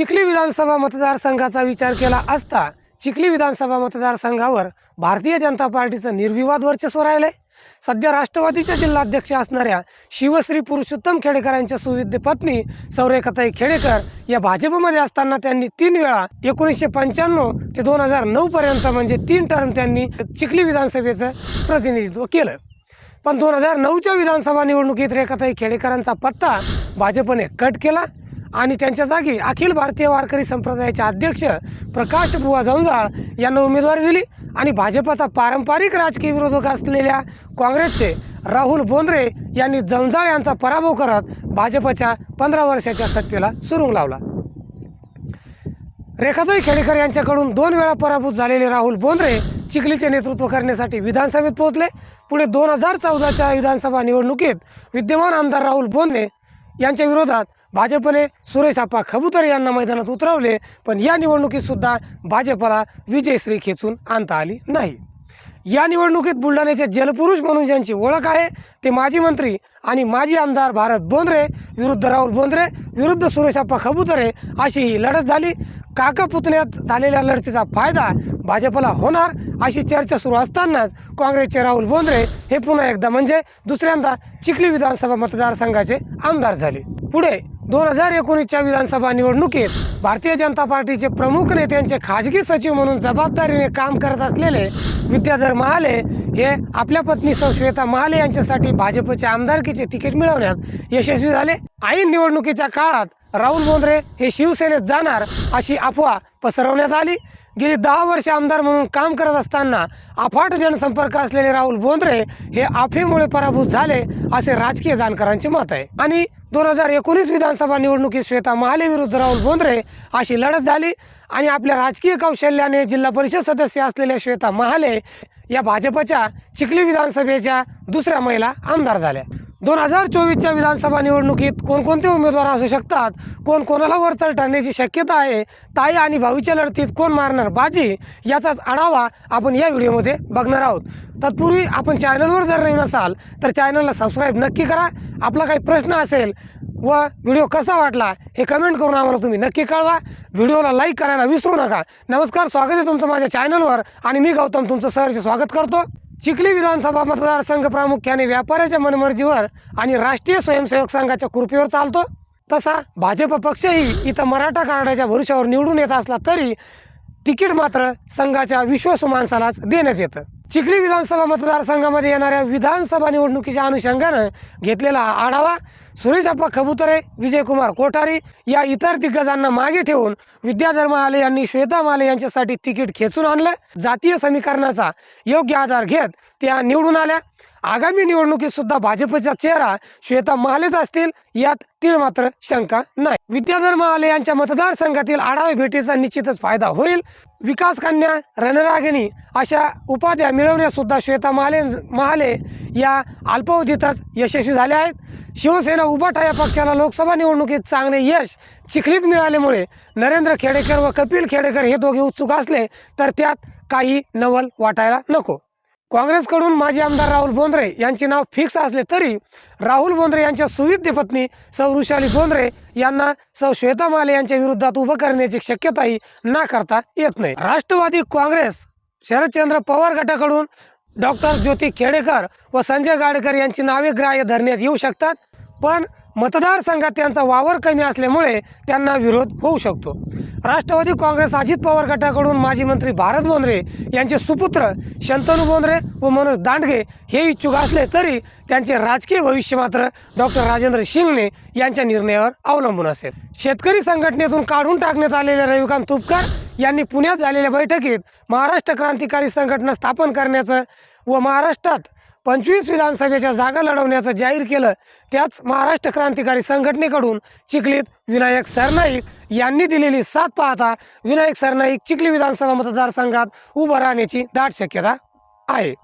चिखली विधानसभा मतदारसंघाचा विचार केला असता चिखली विधानसभा मतदारसंघावर भारतीय जनता पार्टीचं निर्विवाद वर्चस्व राहिलंय. सध्या राष्ट्रवादीच्या जिल्हाध्यक्ष असणाऱ्या शिवश्री पुरुषोत्तम खेडेकरांच्या सुविद्य पत्नी सौरेखताई खेडेकर या भाजपमध्ये असताना त्यांनी तीन वेळा एकोणीसशे पंच्याण्णव ते दोन हजार नऊ पर्यंत म्हणजे तीन टर्म त्यांनी चिखली विधानसभेचं प्रतिनिधित्व केलं. पण दोन हजार नऊच्या विधानसभा निवडणुकीत रेखाताई खेडेकरांचा पत्ता भाजपने कट केला. आणि त्यांच्या जागी अखिल भारतीय वारकरी संप्रदायाचे अध्यक्ष प्रकाश बुवा जवजाळ यांना उमेदवारी दिली आणि भाजपचा पारंपरिक राजकीय विरोधक असलेल्या काँग्रेसचे राहुल बोंद्रे यांनी जवंजाळ यांचा पराभव करत भाजपच्या पंधरा वर्षाच्या सत्तेला सुरुंग लावला. रेखाताई खेडेकर यांच्याकडून दोन वेळा पराभूत झालेले राहुल बोंद्रे चिखलीचे नेतृत्व करण्यासाठी विधानसभेत पोहोचले. पुढे दोन हजार चौदाच्या विधानसभा निवडणुकीत विद्यमान आमदार राहुल बोंद्रे यांच्या विरोधात भाजपने सुरेश आप्पा खबुतर यांना मैदानात उतरवले पण या निवडणुकीतसुद्धा भाजपला विजयश्री खेचून आणता आली नाही. या निवडणुकीत बुलढाण्याचे जलपुरुष म्हणून ज्यांची ओळख आहे ते माजी मंत्री आणि माजी आमदार भारत बोंद्रे विरुद्ध राहुल बोंद्रे विरुद्ध सुरेशप्पा खबुतरे अशी ही लढत झाली. काका पुतण्यात झालेल्या लढतीचा फायदा भाजपला होणार अशी चर्चा सुरू असतानाच काँग्रेसचे राहुल बोंद्रे हे पुन्हा एकदा म्हणजे दुसऱ्यांदा चिखली विधानसभा मतदारसंघाचे आमदार झाले. पुढे दोन हजार एकोणीसच्या विधानसभा निवडणुकीत भारतीय जनता पार्टीचे प्रमुख नेत्यांचे खाजगी सचिव म्हणून जबाबदारीने काम करत असलेले विद्याधर महाले हे आपल्या पत्नी सौ श्वेता महाले यांच्यासाठी भाजपचे आमदारकीचे तिकीट मिळवण्यात यशस्वी झाले. ऐन निवडणुकीच्या काळात राहुल बोंद्रे हे शिवसेनेत जाणार अशी अफवा पसरवण्यात आली. गेली दहा वर्ष आमदार म्हणून काम करत असताना अफाट जनसंपर्क असलेले राहुल बोंद्रे हे आफेमुळे पराभूत झाले असे राजकीय जाणकारांचे मत आहे. आणि दोन हजार एकोणीस विधानसभा निवडणुकीत श्वेता महाले विरुद्ध राहुल बोंद्रे अशी लढत झाली आणि आपल्या राजकीय कौशल्याने जिल्हा परिषद सदस्य असलेल्या श्वेता महाले या भाजपच्या चिखली विधानसभेच्या दुसऱ्या महिला आमदार झाल्या. दोन हजार चोवीसच्या विधानसभा निवडणुकीत कोणकोणते उमेदवार असू शकतात? कोण कोणाला वरचढ ठरण्याची शक्यता आहे? ताई आणि भावीच्या लढतीत कोण मारणार बाजी? याचाच आढावा आपण या व्हिडिओमध्ये बघणार आहोत. तत्पूर्वी आपण चॅनलवर जर नवीन असाल तर चॅनलला सबस्क्राईब नक्की करा. आपला काही प्रश्न असेल व व्हिडिओ कसा वाटला हे कमेंट करून आम्हाला तुम्ही नक्की कळवा. व्हिडिओला लाईक करायला विसरू नका. नमस्कार स्वागत आहे तुमचं माझ्या चॅनलवर आणि मी गौतम तुमचं सहर्ष स्वागत करतो. चिखली विधानसभा मतदारसंघ प्रामुख्याने व्यापाऱ्याच्या मनमर्जीवर आणि राष्ट्रीय स्वयंसेवक संघाच्या कृपेवर चालतो. तसा भाजप पक्षही इथं मराठा कार्डाच्या भरोशावर निवडून येत असला तरी तिकीट मात्र संघाच्या विश्वासू माणसालाच देण्यात येतं. चिखली विधानसभा मतदारसंघामध्ये येणाऱ्या विधानसभा निवडणुकीच्या अनुषंगानं घेतलेला आढावा सुरेशप्पा खबुतरे विजयकुमार कोठारी या इतर दिग्गजांना मागे ठेवून विद्याधर महाले यांनी श्वेता माले यांच्यासाठी तिकीट खेचून आणलं. जातीय समीकरणाचा योग्य आधार घेत त्या निवडून आल्या. आगामी निवडणुकीत सुद्धा भाजपचा चेहरा श्वेता महालेच असतील यात तीळ मात्र शंका नाही. विद्याधर महाले यांच्या मतदारसंघातील आढावा भेटीचा निश्चितच फायदा होईल. विकास कन्या रणरागिणी अशा उपाध्या मिळवण्यास सुद्धा श्वेता महाले महाले या अल्पावधीतच यशस्वी झाल्या आहेत. शिवसेना उभाटा या पक्षाला लोकसभा निवडणुकीत चांगले यश चिखलीत मिळाल्यामुळे नरेंद्र खेडेकर व कपिल खेडेकर हे दोघे उत्सुक असले तर त्यात काही नवल वाटायला नको. काँग्रेसकडून माजी आमदार राहुल बोंद्रे यांचे नाव फिक्स असले तरी राहुल बोंद्रे यांच्या सुविद्य पत्नी सौ वृषाली बोंद्रे यांना सौ श्वेता माले यांच्या विरोधात उभं करण्याची शक्यताही नाकारता येत नाही. राष्ट्रवादी काँग्रेस शरदचंद्र पवार गटाकडून डॉक्टर ज्योती खेडेकर व संजय गाडकर यांची नावे ग्राह्य धरण्यात येऊ शकतात पण मतदारसंघात त्यांचा वावर कमी असल्यामुळे त्यांना विरोध होऊ शकतो. राष्ट्रवादी काँग्रेस अजित पवार गटाकडून माजी मंत्री भारत बोंद्रे यांचे सुपुत्र शंतनू बोंद्रे व मनोज दांडगे हे इच्छुक असले तरी त्यांचे राजकीय भविष्य मात्र डॉक्टर राजेंद्र शिंगणे यांच्या निर्णयावर अवलंबून असेल. शेतकरी संघटनेतून काढून टाकण्यात आलेले रविकांत तुपकर यांनी पुण्यात झालेल्या बैठकीत महाराष्ट्र क्रांतिकारी संघटना स्थापन करण्याचं व महाराष्ट्रात पंचवीस विधानसभेच्या जागा लढवण्याचं जाहीर केलं त्याच महाराष्ट्र क्रांतिकारी संघटनेकडून चिखलीत विनायक सरनाईक यांनी दिलेली साथ पाहता विनायक सरनाईक चिखली विधानसभा मतदारसंघात उभं राहण्याची दाट शक्यता आहे.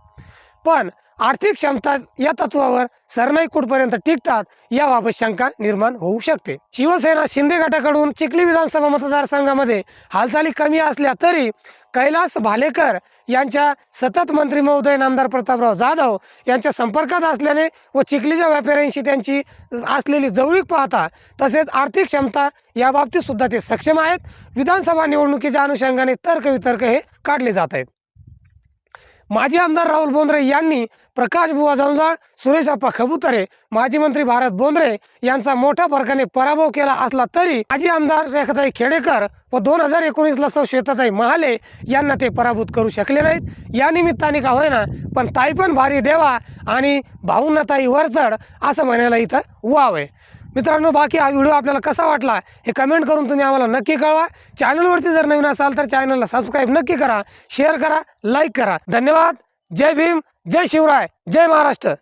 पण आर्थिक क्षमता या तत्वावर सरनाई कुठपर्यंत टिकतात याबाबत शंका निर्माण होऊ शकते. शिवसेना शिंदे गटाकडून चिखली विधानसभा मतदारसंघामध्ये हालचाली कमी असल्या तरी कैलास भालेकर यांच्या सतत मंत्री महोदय नामदार प्रतापराव जाधव यांच्या संपर्कात असल्याने व चिखलीच्या व्यापाऱ्यांशी त्यांची असलेली जवळीक पाहता तसेच आर्थिक क्षमता या बाबतीत सुद्धा ते सक्षम आहेत. विधानसभा निवडणुकीच्या अनुषंगाने तर्कवितर्क हे काढले जात आहेत. माजी आमदार राहुल बोंद्रे यांनी प्रकाश बुवा जंजाळ सुरेश अप्पा खबुतरे माजी मंत्री भारत बोंद्रे यांचा मोठ्या फरकाने पराभव केला असला तरी माजी आमदार रेखाताई खेडेकर व दोन हजार एकोणीसला सौ श्वेताताई महाले यांना ते पराभूत करू शकले नाहीत. या निमित्ताने का होईना पण ताई पण भारी देवा आणि भाऊंना ताई वरचढ असं म्हणायला इथं वाव आहे. मित्रांनो बाकी हा व्हिडिओ आपल्याला कसा वाटला हे कमेंट करून तुम्ही आम्हाला नक्की कळवा. चॅनलवरती जर नवीन असाल तर चॅनलला सबस्क्राईब नक्की करा शेअर करा लाईक करा. धन्यवाद. जय भीम जय शिवराय जय महाराष्ट्र.